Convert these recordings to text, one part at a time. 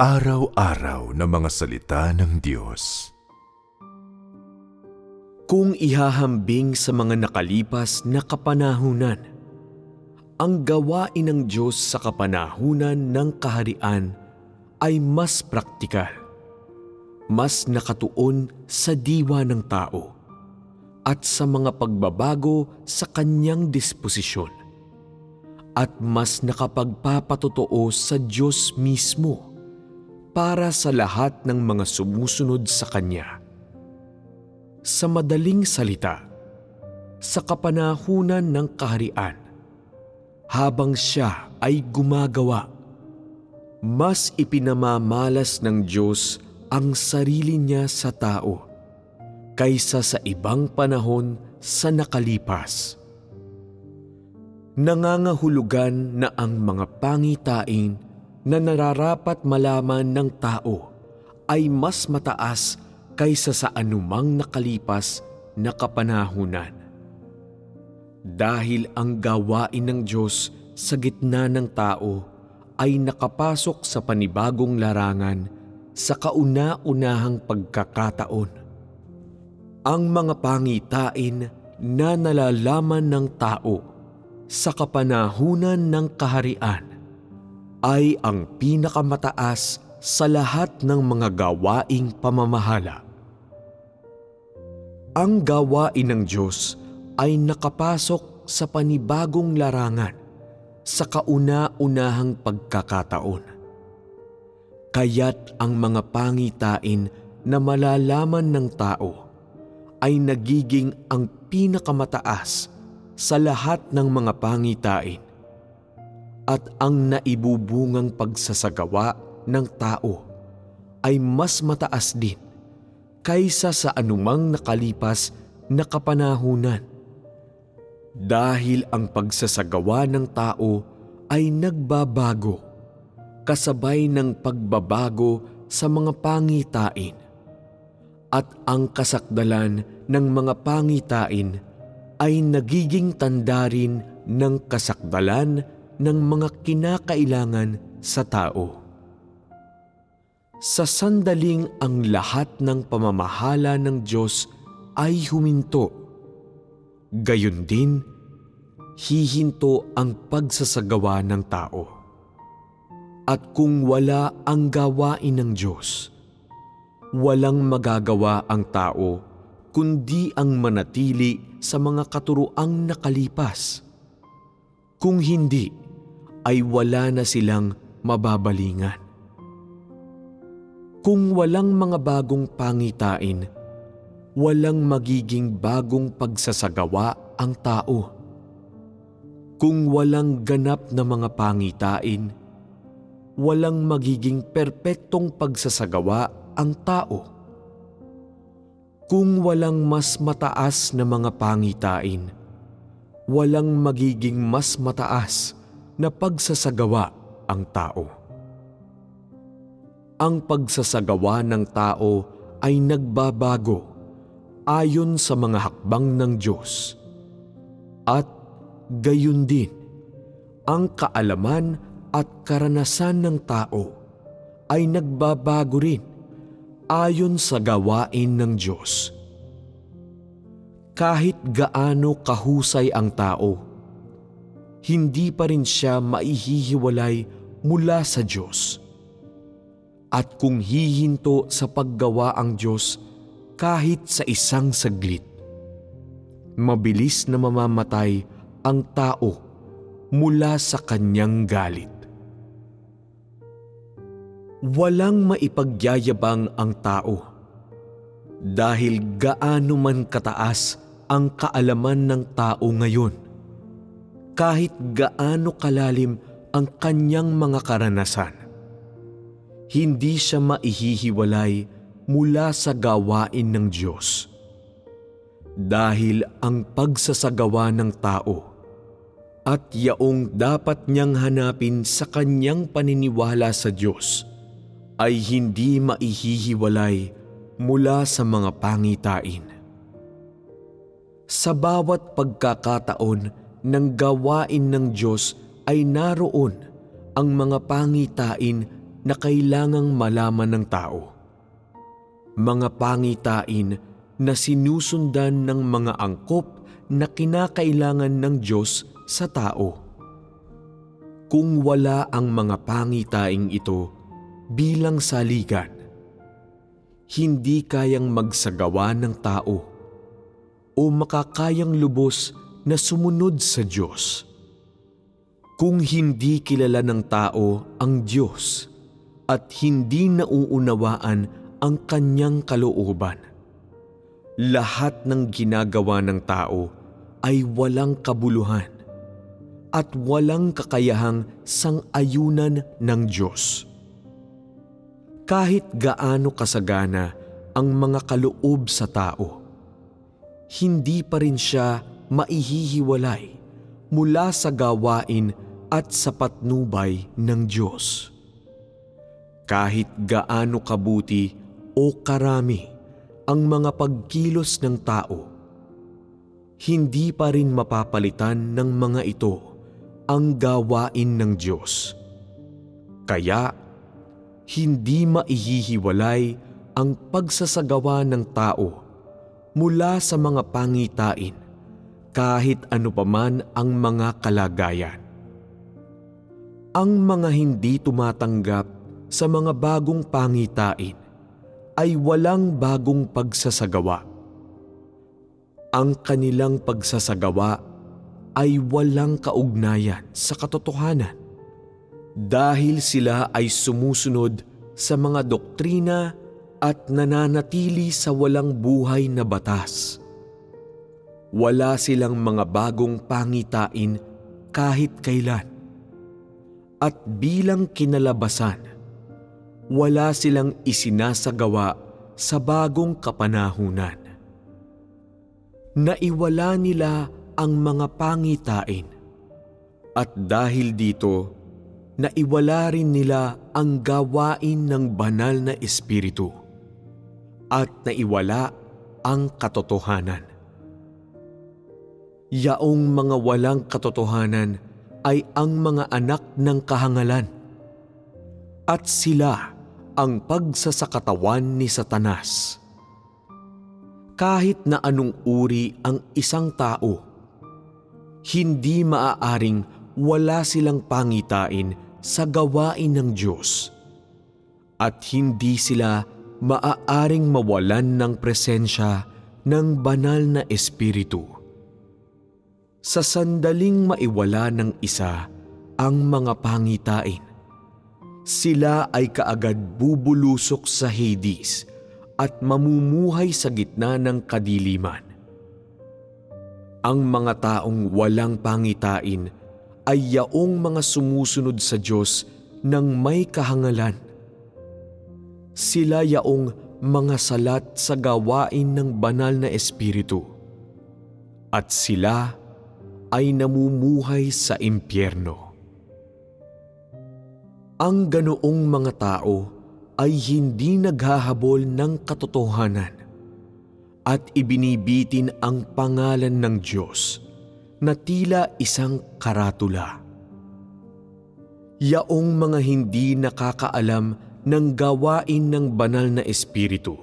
Pang-araw-araw na mga salita ng Diyos. Kung ihahambing sa mga nakalipas na kapanahunan, ang gawain ng Diyos sa kapanahunan ng kaharian ay mas praktikal, mas nakatuon sa diwa ng tao, at sa mga pagbabago sa kanyang disposisyon, at mas nakapagpapatotoo sa Diyos mismo para sa lahat ng mga sumusunod sa Kanya. Sa madaling salita, sa kapanahunan ng kaharian, habang siya ay gumagawa, mas ipinamamalas ng Diyos ang sarili niya sa tao kaysa sa ibang panahon sa nakalipas. Nangangahulugan na ang mga pangitain na nararapat malaman ng tao ay mas mataas kaysa sa anumang nakalipas na kapanahunan. Dahil ang gawain ng Diyos sa gitna ng tao ay nakapasok sa panibagong larangan sa kauna-unahang pagkakataon. Ang mga pangitain na nalalaman ng tao sa kapanahunan ng kaharian ay ang pinakamataas sa lahat ng mga gawaing pamamahala. Ang gawain ng Diyos ay nakapasok sa panibagong larangan sa kauna-unahang pagkakataon. Kaya't ang mga pangitain na malalaman ng tao ay nagiging ang pinakamataas sa lahat ng mga pangitain at ang naibubungang pagsasagawa ng tao ay mas mataas din kaysa sa anumang nakalipas na kapanahunan. Dahil ang pagsasagawa ng tao ay nagbabago kasabay ng pagbabago sa mga pangitain at ang kasakdalan ng mga pangitain ay nagiging tanda rin ng kasakdalan ng mga kinakailangan sa tao. Sa sandaling ang lahat ng pamamahala ng Diyos ay huminto, gayon din hihinto ang pagsasagawa ng tao. At kung wala ang gawain ng Diyos, walang magagawa ang tao kundi ang manatili sa mga katuroang nakalipas. Kung hindi, ay wala na silang mababalingan. Kung walang mga bagong pangitain, walang magiging bagong pagsasagawa ang tao. Kung walang ganap na mga pangitain, walang magiging perpektong pagsasagawa ang tao. Kung walang mas mataas na mga pangitain, walang magiging mas mataas na pagsasagawa ang tao ang pagsasagawa ng tao ay nagbabago ayon sa mga hakbang ng Diyos. At gayon din, ang kaalaman at karanasan ng tao ay nagbabago rin ayon sa gawain ng Diyos. Kahit gaano kahusay ang tao, hindi pa rin siya maihihiwalay mula sa Diyos at kung hihinto sa paggawa ang Diyos kahit sa isang saglit. Mabilis na mamamatay ang tao mula sa kanyang galit. Walang maipagyayabang ang tao dahil gaano man kataas ang kaalaman ng tao ngayon. Kahit gaano kalalim ang kanyang mga karanasan hindi siya maihihiwalay mula sa gawain ng Diyos. Dahil ang pagsasagawa ng tao at yaong dapat niyang hanapin sa kanyang paniniwala sa Diyos ay hindi maihihiwalay mula sa mga pangitain. Sa bawat pagkakataon ng gawain ng Diyos ay naroon ang mga pangitain na kailangang malaman ng tao. Mga pangitain na sinusundan ng mga angkop na kinakailangan ng Diyos sa tao. Kung wala ang mga pangitaing ito bilang saligan, hindi kayang magsagawa ng tao o makakayang lubos na sumunod sa Diyos. Kung hindi kilala ng tao ang Diyos at hindi nauunawaan ang kanyang kalooban, lahat ng ginagawa ng tao ay walang kabuluhan at walang kakayahang sang-ayunan ng Diyos. Kahit gaano kasagana ang mga kaloob sa tao, hindi pa rin siya maihihiwalay mula sa gawain at sa patnubay ng Diyos. Kahit gaano kabuti o karami ang mga pagkilos ng tao, hindi pa rin mapapalitan ng mga ito ang gawain ng Diyos. Kaya, hindi maihihiwalay ang pagsasagawa ng tao mula sa mga pangitain kahit ano paman ang mga kalagayan. Ang mga hindi tumatanggap sa mga bagong pangitain ay walang bagong pagsasagawa. Ang kanilang pagsasagawa ay walang kaugnayan sa katotohanan dahil sila ay sumusunod sa mga doktrina at nananatili sa walang buhay na batas. Wala silang mga bagong pangitain kahit kailan. At bilang kinalabasan, wala silang isinasagawa sa bagong kapanahunan. Naiwala nila ang mga pangitain at dahil dito, naiwala rin nila ang gawain ng banal na espiritu at naiwala ang katotohanan. Yaong mga walang katotohanan ay ang mga anak ng kahangalan at sila ang pagsasakatawan ni Satanas. Kahit na anong uri ang isang tao, hindi maaaring wala silang pangitain sa gawain ng Diyos at hindi sila maaaring mawalan ng presensya ng banal na espiritu. Sa sandaling maiwala ng isa ang mga pangitain, sila ay kaagad bubulusok sa Hades at mamumuhay sa gitna ng kadiliman. Ang mga taong walang pangitain ay yaong mga sumusunod sa Diyos ng may kahangalan. Sila yaong mga salat sa gawain ng banal na espiritu. At sila ay namumuhay sa impyerno. Ang ganoong mga tao ay hindi naghahabol ng katotohanan at ibinibitin ang pangalan ng Diyos na tila isang karatula. Yaong mga hindi nakakaalam ng gawain ng banal na espiritu,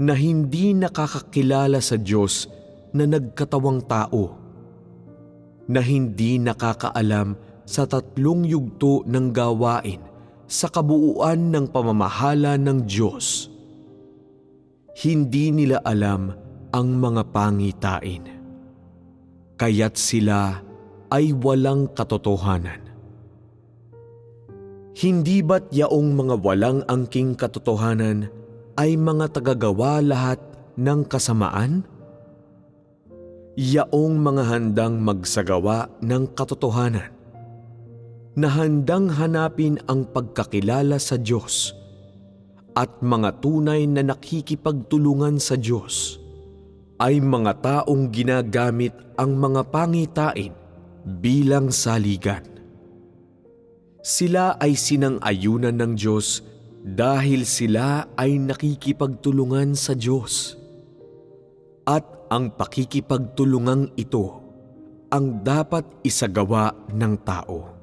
na hindi nakakakilala sa Diyos na nagkatawang tao, na hindi nakakaalam sa tatlong yugto ng gawain sa kabuuan ng pamamahala ng Diyos. Hindi nila alam ang mga pangitain. Kaya't sila ay walang katotohanan. Hindi ba't yaong mga walang angking katotohanan ay mga tagagawa lahat ng kasamaan? Yaong mga handang magsagawa ng katotohanan na handang hanapin ang pagkakilala sa Diyos at mga tunay na nakikipagtulungan sa Diyos ay mga taong ginagamit ang mga pangitain bilang saligan. Sila ay sinang-ayunan ng Diyos dahil sila ay nakikipagtulungan sa Diyos. At ang pakikipagtulungang ito ang dapat isagawa ng tao.